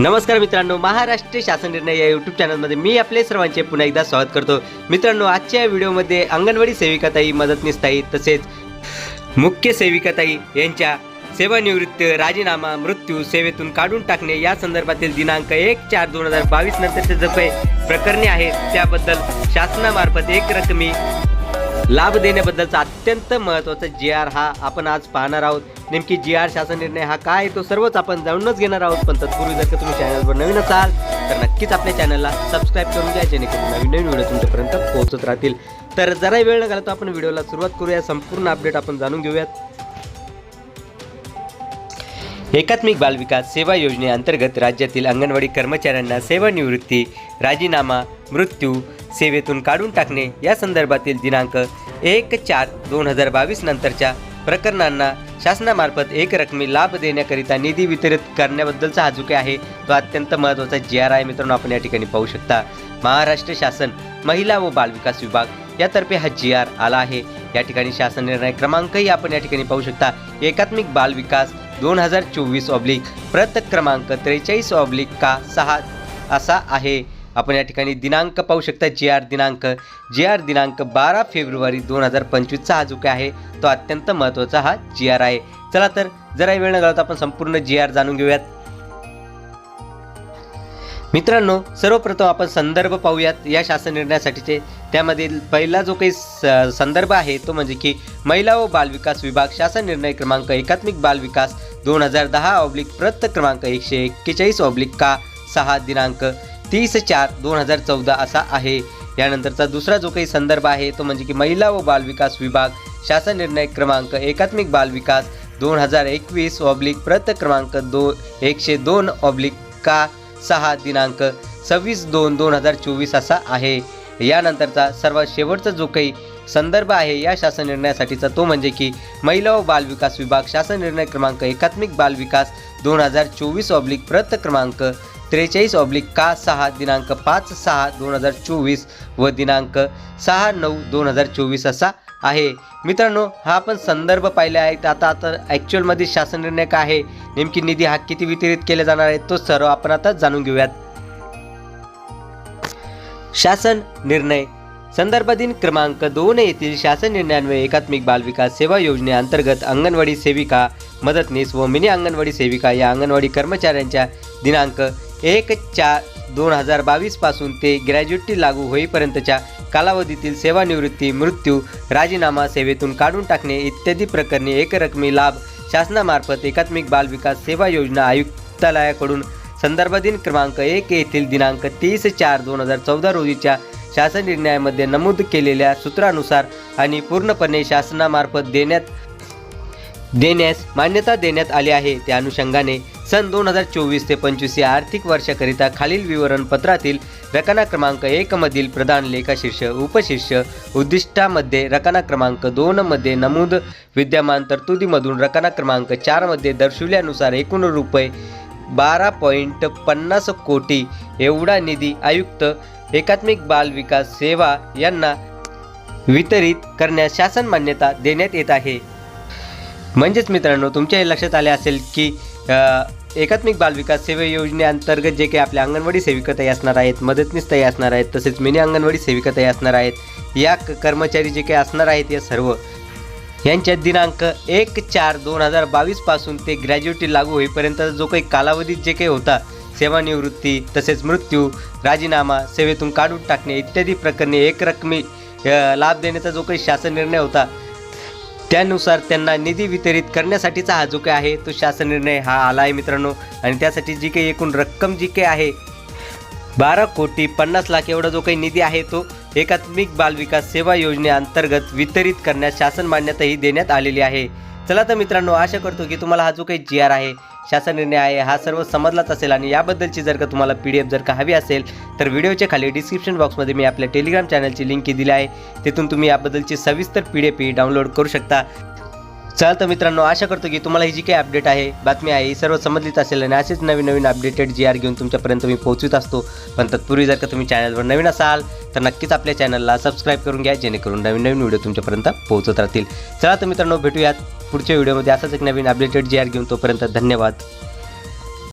नमस्कार मित्रांनो महाराष्ट्र शासन निर्णय या यूट्यूब चॅनलमध्ये मी आपले सर्वांचे पुन्हा एकदा स्वागत करतो. मित्रांनो आजच्या या व्हिडिओमध्ये अंगणवाडी सेविकाताई मदतनीसताई तसेच मुख्य सेविकाताई यांच्या सेवानिवृत्त राजीनामा मृत्यू सेवेतून काढून टाकणे या संदर्भातील दिनांक एक चार दोन हजार बावीस नंतरचे जे काही प्रकरणे आहेत त्याबद्दल शासनामार्फत एक रकमी लाभ देण्याबद्दलचा अत्यंत महत्त्वाचा जी आर हा आपण आज पाहणार आहोत. नेमकी जी आर शासन निर्णय हा काय आहे तो सर्वच आपण जाणूनच घेणार आहोत. पण तत्पूर्वी जर का तुम्ही चॅनलवर नवीन असाल तर नक्कीच आपल्या चॅनलला सबस्क्राईब करून घ्या जेणेकरून नवीन नवीन व्हिडिओ तुमच्यापर्यंत पोहोचत राहतील. तर जरा वेळ न घालता आपण व्हिडिओला सुरुवात करूया. संपूर्ण अपडेट आपण जाणून घेऊयात. एकात्मिक बालविकास सेवा योजनेअंतर्गत राज्यातील अंगणवाडी कर्मचाऱ्यांना सेवानिवृत्ती राजीनामा मृत्यू सेवेतून काढून टाकणे या संदर्भातील दिनांक एक चार दोन हजार बावीस नंतरच्या प्रकरणांना शासनामार्फत एक रकमी लाभ देण्याकरिता निधी वितरित करण्याबद्दलचा हा जो काही आहे तो अत्यंत महत्त्वाचा जी आर आहे मित्रांनो आपण या ठिकाणी पाहू शकता. महाराष्ट्र शासन महिला व बालविकास विभाग यातर्फे हा जी आर आला आहे. या ठिकाणी शासन निर्णय क्रमांकही आपण या ठिकाणी पाहू शकता. एकात्मिक बालविकास दोन हजार चोवीस ऑब्लिक प्रत क्रमांक त्रेचाळीस ऑब्लिक का सहा असा आहे. आपण या ठिकाणी दिनांक पाहू शकता. जे आर दिनांक. जी आर दिनांक बारा फेब्रुवारी दोन हजार पंचवीसचा हा जो काय आहे तो अत्यंत महत्त्वाचा हा जी आर आहे. चला तर जरा वेळ न घालता आपण संपूर्ण जी आर जाणून घेऊयात. मित्रांनो सर्वप्रथम आपण संदर्भ पाहूयात. या शासन निर्णयासाठीचे त्यामधील पहिला जो काही स- संदर्भ आहे तो म्हणजे की महिला व बालविकास विभाग शासन निर्णय क्रमांक एकात्मिक बालविकास दोन हजार दहा ऑब्लिक प्रत क्रमांक एकशे एक्केचाळीस ऑब्लिक का सहा दिनांक. तीस चार दोन हजार चौदा असा आहे. यानंतरचा दुसरा जो काही संदर्भ आहे तो म्हणजे की महिला व बालविकास विभाग शासन निर्णय क्रमांक एकात्मिक बालविकास दोन हजार एकवीस ऑब्लिक प्रत क्रमांक दो एकशे दोन ऑब्लिक का सहा दिनांक सव्वीस दोन दोन हजार चोवीस असा आहे. यानंतरचा सर्वात शेवटचा जो काही संदर्भ आहे या शासन निर्णयासाठीचा तो म्हणजे की महिला व बालविकास विभाग शासन निर्णय क्रमांक एकात्मिक बालविकास दोन हजार चोवीस ऑब्लिक प्रत क्रमांक त्रेचाळीस ऑब्लिक का सहा दिनांक पाच सहा दोन हजार चोवीस व दिनांक सहा नऊ दोन हजार चोवीस असा आहे. मित्रांनो हा आपण संदर्भ पाहिले आहेत. आता तर ॲक्च्युअलमध्ये शासन निर्णय काय आहे. नेमकी निधी हा किती वितरित केले जाणार आहे तो सर्व आपण आता जाणून घेऊयात. शासन निर्णय. संदर्भ दिन क्रमांक दोन येथील शासन निर्णयान्वये एकात्मिक बालविकास सेवा योजनेअंतर्गत अंगणवाडी सेविका मदतनीस व मिनी अंगणवाडी सेविका या अंगणवाडी कर्मचाऱ्यांच्या दिनांक एक चार दोन हजार बावीसपासून ते ग्रॅज्युएटी लागू होईपर्यंतच्या कालावधीतील सेवानिवृत्ती मृत्यू राजीनामा सेवेतून काढून टाकणे इत्यादी प्रकरणी एकरकमी लाभ शासनामार्फत एकात्मिक बालविकास सेवा योजना आयुक्तालयाकडून संदर्भ दिन क्रमांक एक येथील दिनांक तीस चार दोन हजार चौदा रोजीच्या शासन निर्णयामध्ये नमूद केलेल्या सूत्रानुसार आणि पूर्णपणे शासनामार्फत देण्यात देण्यास मान्यता देण्यात आली आहे. त्या अनुषंगाने सन दोन हजार चोवीस ते पंचवीस या आर्थिक वर्षाकरिता खालील विवरणपत्रातील रकाना क्रमांक एकमधील प्रधान लेखाशीर्ष उपशीर्ष उद्दिष्टामध्ये रकाना क्रमांक दोनमध्ये नमूद विद्यमान तरतुदीमधून रकाना क्रमांक चारमध्ये दर्शविल्यानुसार एकूण रुपये बारा पॉईंट पन्नास कोटी एवढा निधी आयुक्त एकात्मिक बाल विकास सेवा यांना वितरित करण्यास शासन मान्यता देण्यात येत आहे. म्हणजेच मित्रांनो तुमच्या हे लक्षात आले असेल की एकात्मिक बालविकास सेवा योजनेअंतर्गत जे काही आपल्या अंगणवाडी सेविका सेविकाताई असणार आहेत मदतनीस ताई असणार आहेत तसेच मिनी अंगणवाडी सेविका सेविकाताई असणार आहेत या क- कर्मचारी जे काही असणार आहेत या सर्व यांच्या दिनांक एक चार दोन हजार बावीसपासून ते ग्रॅज्युएटी लागू होईपर्यंत जो काही कालावधीत जे काही होता सेवानिवृत्ती तसेच मृत्यू राजीनामा सेवेतून काढून टाकणे इत्यादी प्रकरणी एकरकमी लाभ देण्याचा जो काही शासन निर्णय होता त्यानुसार त्यांना निधी वितरित करण्यासाठीचा हा जो काही आहे तो शासन निर्णय हा आला आहे मित्रांनो. आणि त्यासाठी जी काही एकूण रक्कम जी काही आहे बारा कोटी पन्नास लाख एवढा जो काही निधी आहे तो एकात्मिक बालविकास सेवा योजनेअंतर्गत वितरित करण्यास शासन मान्यताही देण्यात आलेली आहे. चला तर मित्रांनो आशा करतो की तुम्हाला हा जो काही जी आर आहे शासन निर्णय आहे हा सर्व समजलाच असेल आणि याबद्दलची जर का तुम्हाला पी डी एफ जर का हवी असेल तर व्हिडिओच्या खाली डिस्क्रिप्शन बॉक्समध्ये मी आपल्या टेलिग्राम चॅनलची लिंक दिली आहे. तिथून तुम्ही याबद्दलची सविस्तर पी डी एफ डाउनलोड करू शकता. चला तर मित्रांनो आशा करतो की तुम्हाला ही जी काही अपडेट आहे बातमी आहे ही सर्व समजलीच असेल आणि असेच नवीन नवीन अपडेटेड जी आर घेऊन तुमच्यापर्यंत मी पोहोचवीत असतो. पण तत्पूर्वी जर का तुम्ही चॅनलवर नवीन असाल तर नक्कीच आपल्या चॅनलला सबस्क्राईब करून घ्या जेणेकरून नवीन नवीन व्हिडिओ तुमच्यापर्यंत पोहोचत राहतील. चला तर मित्रांनो भेटूयात पुढच्या व्हिडिओमध्ये असाच एक नवीन अपडेटेड जी आर घेऊन तोपर्यंत धन्यवाद.